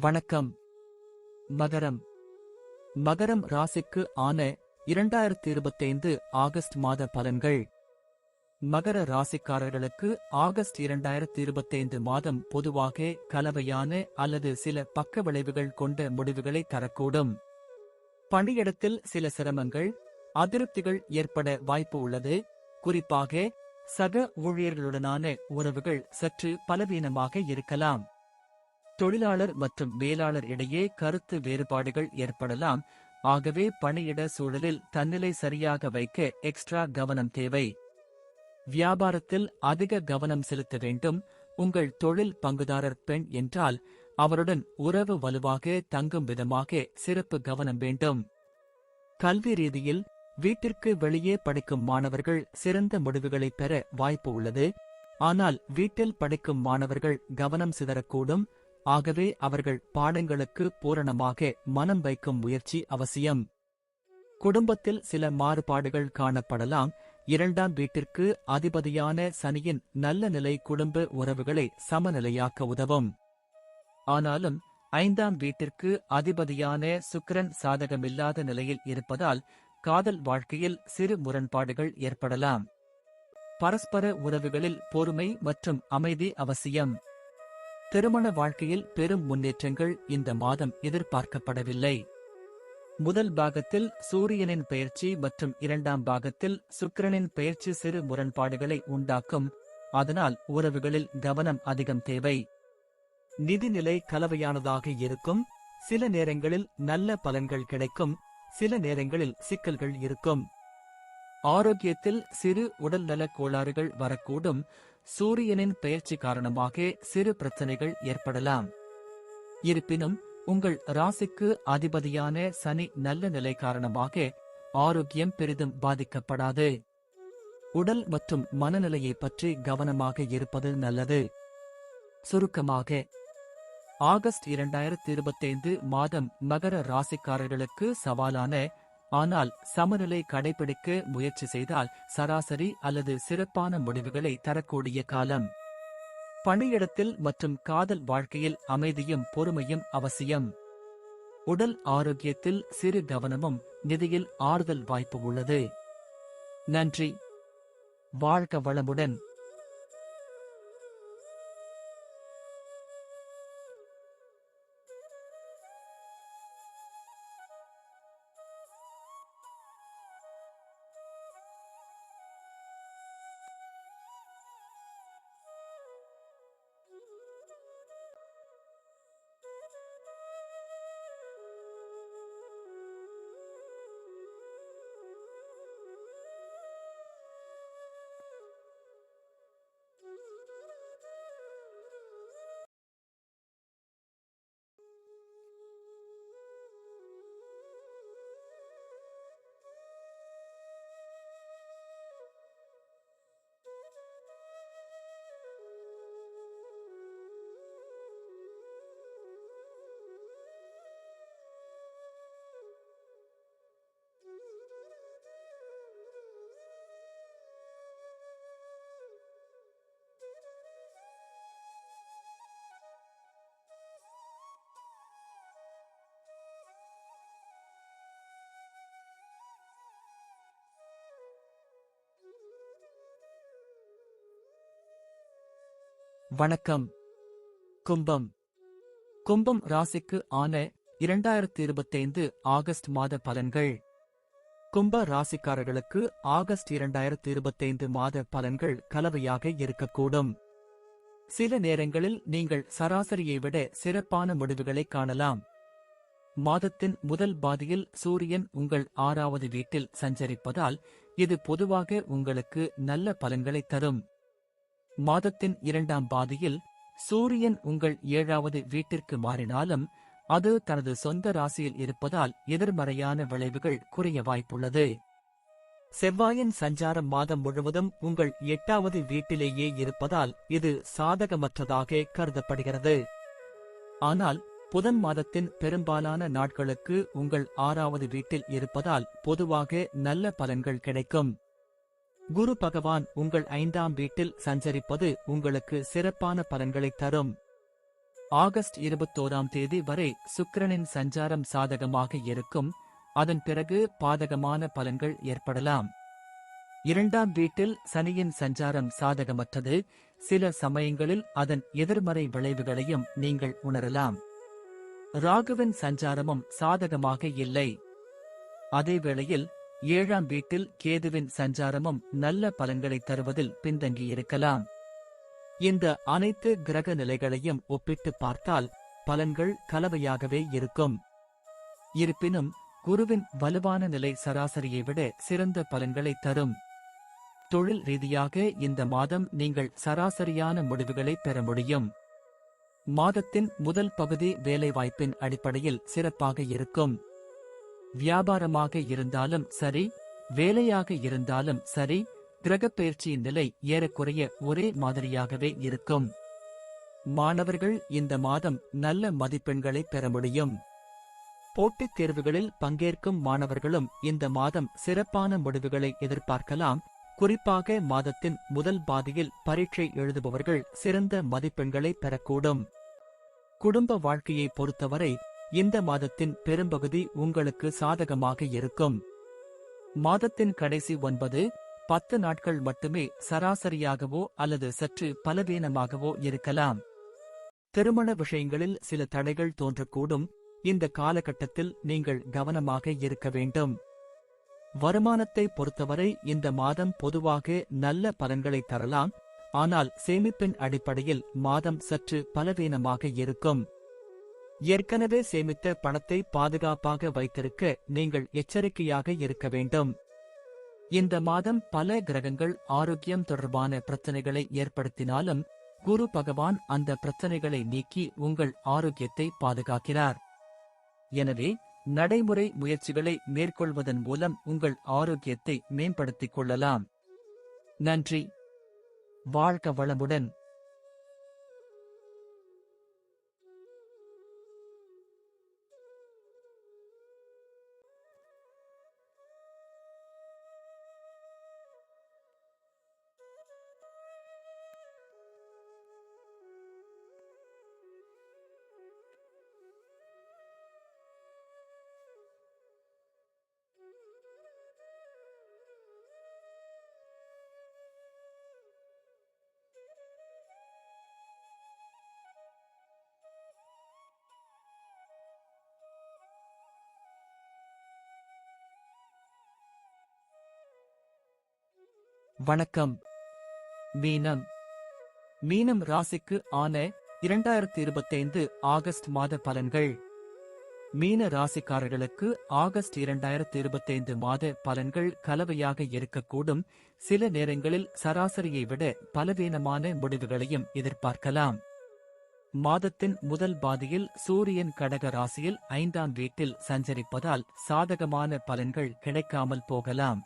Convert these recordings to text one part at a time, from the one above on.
வணக்கம். மகரம். மகரம் ராசிக்கு ஆன இரண்டாயிரத்தி இருபத்தைந்து ஆகஸ்ட் மாத பலன்கள். மகர ராசிக்காரர்களுக்கு ஆகஸ்ட் இரண்டாயிரத்தி இருபத்தைந்து மாதம் பொதுவாக கலவையான அல்லது சில பக்க விளைவுகள் கொண்ட முடிவுகளை தரக்கூடும். பணியிடத்தில் சில சிரமங்கள் அதிருப்திகள் ஏற்பட வாய்ப்பு உள்ளது. குறிப்பாக சக ஊழியர்களுடனான உறவுகள் சற்று பலவீனமாக இருக்கலாம். தொழிலாளர் மற்றும் மேலாளர் இடையே கருத்து வேறுபாடுகள் ஏற்படலாம். ஆகவே பணியிட சூழலில் தன்னிலை சரியாக வைக்க எக்ஸ்ட்ரா கவனம் தேவை. வியாபாரத்தில் அதிக கவனம் செலுத்த வேண்டும். உங்கள் தொழில் பங்குதாரர் பெண் என்றால் அவருடன் உறவு வலுவாக தங்கும் விதமாக சிறப்பு கவனம் வேண்டும். கல்வி ரீதியில் வீட்டிற்கு வெளியே படிக்கும் மாணவர்கள் சிறந்த முடிவுகளை பெற வாய்ப்பு உள்ளது. ஆனால் வீட்டில் படிக்கும் மாணவர்கள் கவனம் சிதறக்கூடும். ஆகவே அவர்கள் பாடங்களுக்கு பூரணமாக மனம் வைக்கும் முயற்சி அவசியம். குடும்பத்தில் சில மாறுபாடுகள் காணப்படலாம். இரண்டாம் வீட்டிற்கு அதிபதியான சனியின் நல்ல நிலை குடும்ப உறவுகளை சமநிலையாக்க உதவும். ஆனாலும் ஐந்தாம் வீட்டிற்கு அதிபதியான சுக்கிரன் சாதகமில்லாத நிலையில் இருப்பதால் காதல் வாழ்க்கையில் சிறு முரண்பாடுகள் ஏற்படலாம். பரஸ்பர உறவுகளில் பொறுமை மற்றும் அமைதி அவசியம். திருமண வாழ்க்கையில் பெரும் முன்னேற்றங்கள் இந்த மாதம் எதிர்பார்க்கப்படவில்லை. முதல் பாகத்தில் சூரியனின் பெயர்ச்சி மற்றும் இரண்டாம் பாகத்தில் சுக்கிரனின் பெயர்ச்சி சிறு முரண்பாடுகளை உண்டாக்கும். அதனால் உறவுகளில் கவனம் அதிகம் தேவை. நிதிநிலை கலவையானதாக இருக்கும். சில நேரங்களில் நல்ல பலன்கள் கிடைக்கும். சில நேரங்களில் சிக்கல்கள் இருக்கும். ஆரோக்கியத்தில் சிறு உடல்நலக் கோளாறுகள் வரக்கூடும். சூரியனின் பெயர்ச்சி காரணமாக சிறு பிரச்சனைகள் ஏற்படலாம். இருப்பினும் உங்கள் ராசிக்கு அதிபதியான சனி நல்ல நிலை காரணமாக ஆரோக்கியம் பெரிதும் பாதிக்கப்படாது. உடல் மற்றும் மனநிலையை பற்றி கவனமாக இருப்பது நல்லது. சுருக்கமாக ஆகஸ்ட் இரண்டாயிரத்தி இருபத்தைந்து மாதம் மகர ராசிக்காரர்களுக்கு சவாலான ஆனால் சமநிலை கடைபிடிக்க முயற்சி செய்தால் சராசரி அல்லது சிறப்பான முடிவுகளை தரக்கூடிய காலம். பணியிடத்தில் மற்றும் காதல் வாழ்க்கையில் அமைதியும் பொறுமையும் அவசியம். உடல் ஆரோக்கியத்தில் சிறு கவனமும் நிதியில் ஆறுதல் வாய்ப்பு உள்ளது. நன்றி. வாழ்க வளமுடன். வணக்கம். கும்பம். கும்பம் ராசிக்கு ஆன இரண்டாயிரத்தி இருபத்தைந்து ஆகஸ்ட் மாத பலன்கள். கும்ப ராசிக்காரர்களுக்கு ஆகஸ்ட் இரண்டாயிரத்தி இருபத்தைந்து மாத பலன்கள் கலவையாக இருக்கக்கூடும். சில நேரங்களில் நீங்கள் சராசரியை விட சிறப்பான முடிவுகளை காணலாம். மாதத்தின் முதல் பாதியில் சூரியன் உங்கள் ஆறாவது வீட்டில் சஞ்சரிப்பதால் இது பொதுவாக உங்களுக்கு நல்ல பலன்களை தரும். மாதத்தின் இரண்டாம் பாதியில் சூரியன் உங்கள் ஏழாவது வீட்டிற்கு மாறினாலும் அது தனது சொந்த ராசியில் இருப்பதால் எதிர்மறையான விளைவுகள் குறைய வாய்ப்புள்ளது. செவ்வாயின் சஞ்சாரம் மாதம் முழுவதும் உங்கள் எட்டாவது வீட்டிலேயே இருப்பதால் இது சாதகமற்றதாக கருதப்படுகிறது. ஆனால் புதன் மாதத்தின் பெரும்பாலான நாட்களுக்கு உங்கள் ஆறாவது வீட்டில் இருப்பதால் பொதுவாக நல்ல பலன்கள் கிடைக்கும். குரு பகவான் உங்கள் ஐந்தாம் வீட்டில் சஞ்சரிப்பது உங்களுக்கு சிறப்பான பலன்களை தரும். ஆகஸ்ட் இருபத்தோராம் தேதி வரை சுக்கிரனின் சஞ்சாரம் சாதகமாக இருக்கும். அதன் பிறகு பாதகமான பலன்கள் ஏற்படலாம். இரண்டாம் வீட்டில் சனியின் சஞ்சாரம் சாதகமற்றது. சில சமயங்களில் அதன் எதிர்மறை விளைவுகளையும் நீங்கள் உணரலாம். ராகுவின் சஞ்சாரமும் சாதகமாக இல்லை. அதே வேளையில் ஏழாம் வீட்டில் கேதுவின் சஞ்சாரமும் நல்ல பலன்களை தருவதில் பின்தங்கியிருக்கலாம். இந்த அனைத்து கிரக நிலைகளையும் ஒப்பிட்டு பார்த்தால் பலன்கள் கலவையாகவே இருக்கும். இருப்பினும் குருவின் வலுவான நிலை சராசரியை விட சிறந்த பலன்களை தரும். தொழில் ரீதியாக இந்த மாதம் நீங்கள் சராசரியான முடிவுகளை பெற முடியும். மாதத்தின் முதல் பகுதி வேலைவாய்ப்பின் அடிப்படையில் சிறப்பாக இருக்கும். வியாபாரமாக இருந்தாலும் சரி வேலையாக இருந்தாலும் சரி கிரகப்பெயர்ச்சியின் நிலை ஏறக்குறைய ஒரே மாதிரியாகவே இருக்கும். மாணவர்கள் இந்த மாதம் நல்ல மதிப்பெண்களை பெற முடியும். போட்டித் தேர்வுகளில் பங்கேற்கும் மாணவர்களும் இந்த மாதம் சிறப்பான முடிவுகளை எதிர்பார்க்கலாம். குறிப்பாக மாதத்தின் முதல் பாதியில் பரீட்சை எழுதுபவர்கள் சிறந்த மதிப்பெண்களை பெறக்கூடும். குடும்ப வாழ்க்கையை பொறுத்தவரை இந்த மாதத்தின் பெரும்பகுதி உங்களுக்கு சாதகமாக இருக்கும். மாதத்தின் கடைசி ஒன்பது பத்து நாட்கள் மட்டுமே சராசரியாகவோ அல்லது சற்று பலவீனமாகவோ இருக்கலாம். திருமண விஷயங்களில் சில தடைகள் தோன்றக்கூடும். இந்த காலகட்டத்தில் நீங்கள் கவனமாக இருக்க வேண்டும். வருமானத்தை பொறுத்தவரை இந்த மாதம் பொதுவாக நல்ல பலன்களை தரலாம். ஆனால் சேமிப்பின் அடிப்படையில் மாதம் சற்று பலவீனமாக இருக்கும். ஏற்கனவே சேமித்த பணத்தை பாதுகாப்பாக வைத்திருக்க நீங்கள் எச்சரிக்கையாக இருக்க வேண்டும். இந்த மாதம் பல கிரகங்கள் ஆரோக்கியம் தொடர்பான பிரச்சனைகளை ஏற்படுத்தினாலும் குரு பகவான் அந்த பிரச்சனைகளை நீக்கி உங்கள் ஆரோக்கியத்தை பாதுகாக்கிறார். எனவே நடைமுறை முயற்சிகளை மேற்கொள்வதன் மூலம் உங்கள் ஆரோக்கியத்தை மேம்படுத்திக் கொள்ளலாம். நன்றி. வாழ்க வளமுடன். வணக்கம். மீனம். மீனம் ராசிக்கு ஆன இரண்டாயிரத்தி இருபத்தைந்து ஆகஸ்ட் மாத பலன்கள். மீன ராசிக்காரர்களுக்கு ஆகஸ்ட் இரண்டாயிரத்தி இருபத்தைந்து மாத பலன்கள் கலவையாக இருக்கக்கூடும். சில நேரங்களில் சராசரியை விட பலவீனமான முடிவுகளையும் எதிர்பார்க்கலாம். மாதத்தின் முதல் பாதியில் சூரியன் கடக ராசியில் ஐந்தாம் வீட்டில் சஞ்சரிப்பதால் சாதகமான பலன்கள் கிடைக்காமல் போகலாம்.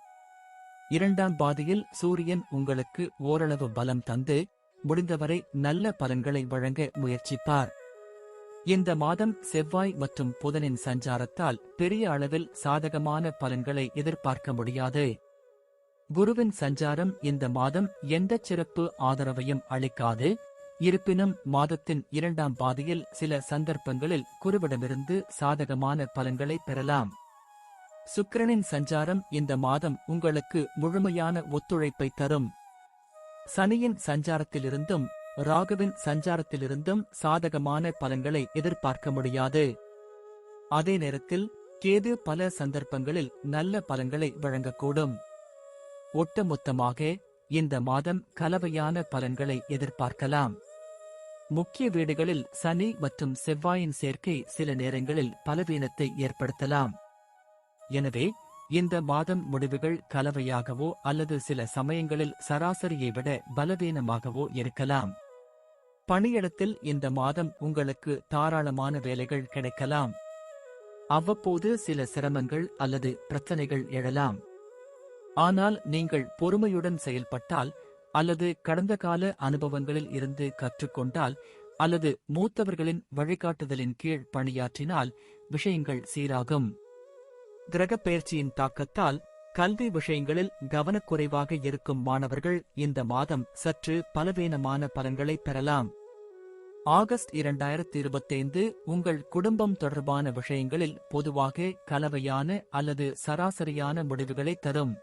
இரண்டாம் பாதியில் சூரியன் உங்களுக்கு ஓரளவு பலம் தந்து முடிந்தவரை நல்ல பலன்களை வழங்க முயற்சிப்பார். இந்த மாதம் செவ்வாய் மற்றும் புதனின் சஞ்சாரத்தால் பெரிய அளவில் சாதகமான பலன்களை எதிர்பார்க்க முடியாது. குருவின் சஞ்சாரம் இந்த மாதம் எந்த சிறப்பு ஆதரவையும் அளிக்காது. இருப்பினும் மாதத்தின் இரண்டாம் பாதியில் சில சந்தர்ப்பங்களில் குருவிடமிருந்து சாதகமான பலன்களை பெறலாம். சுக்கிரனின் சஞ்சாரம் இந்த மாதம் உங்களுக்கு முழுமையான ஒத்துழைப்பை தரும். சனியின் சஞ்சாரத்திலிருந்தும் ராகுவின் சஞ்சாரத்திலிருந்தும் சாதகமான பலன்களை எதிர்பார்க்க முடியாது. அதே நேரத்தில் கேது பல சந்தர்ப்பங்களில் நல்ல பலன்களை வழங்கக்கூடும். ஒட்டுமொத்தமாக இந்த மாதம் கலவையான பலன்களை எதிர்பார்க்கலாம். முக்கிய வீடுகளில் சனி மற்றும் செவ்வாயின் சேர்க்கை சில நேரங்களில் பலவீனத்தை ஏற்படுத்தலாம். எனவே இந்த மாதம் முடிவுகள் கலவையாகவோ அல்லது சில சமயங்களில் சராசரியை விட பலவீனமாகவோ இருக்கலாம். பணியிடத்தில் இந்த மாதம் உங்களுக்கு தாராளமான வேலைகள் கிடைக்கலாம். அவ்வப்போது சில சிரமங்கள் அல்லது பிரச்சனைகள் எழலாம். ஆனால் நீங்கள் பொறுமையுடன் செயல்பட்டால் அல்லது கடந்த கால அனுபவங்களில் இருந்து கற்றுக்கொண்டால் அல்லது மூத்தவர்களின் வழிகாட்டுதலின் கீழ் பணியாற்றினால் விஷயங்கள் சீராகும். கிரகப் தாக்கத்தால் கல்வி விஷயங்களில் கவனக்குறைவாக இருக்கும் மாணவர்கள் இந்த மாதம் சற்று பலவீனமான பலன்களை பெறலாம். ஆகஸ்ட் இரண்டாயிரத்தி இருபத்தைந்து உங்கள் குடும்பம் தொடர்பான விஷயங்களில் பொதுவாக கலவையான அல்லது சராசரியான முடிவுகளை தரும்.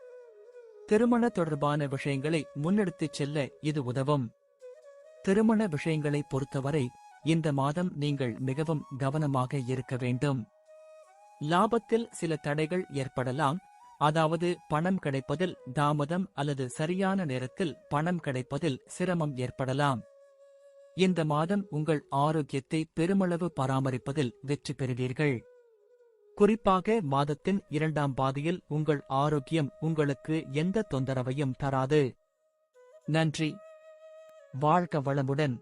திருமண தொடர்பான விஷயங்களை முன்னெடுத்துச் செல்ல இது உதவும். திருமண விஷயங்களை பொறுத்தவரை இந்த மாதம் நீங்கள் மிகவும் கவனமாக இருக்க வேண்டும். லாபத்தில் சில தடைகள் ஏற்படலாம். அதாவது பணம் கிடைப்பதில் தாமதம் அல்லது சரியான நேரத்தில் பணம் கிடைப்பதில் சிரமம் ஏற்படலாம். இந்த மாதம் உங்கள் ஆரோக்கியத்தை பெருமளவு பராமரிப்பதில் வெற்றி பெறுவீர்கள். குறிப்பாக மாதத்தின் இரண்டாம் பாதியில் உங்கள் ஆரோக்கியம் உங்களுக்கு எந்த தொந்தரவையும் தராது. நன்றி. வாழ்க வளமுடன்.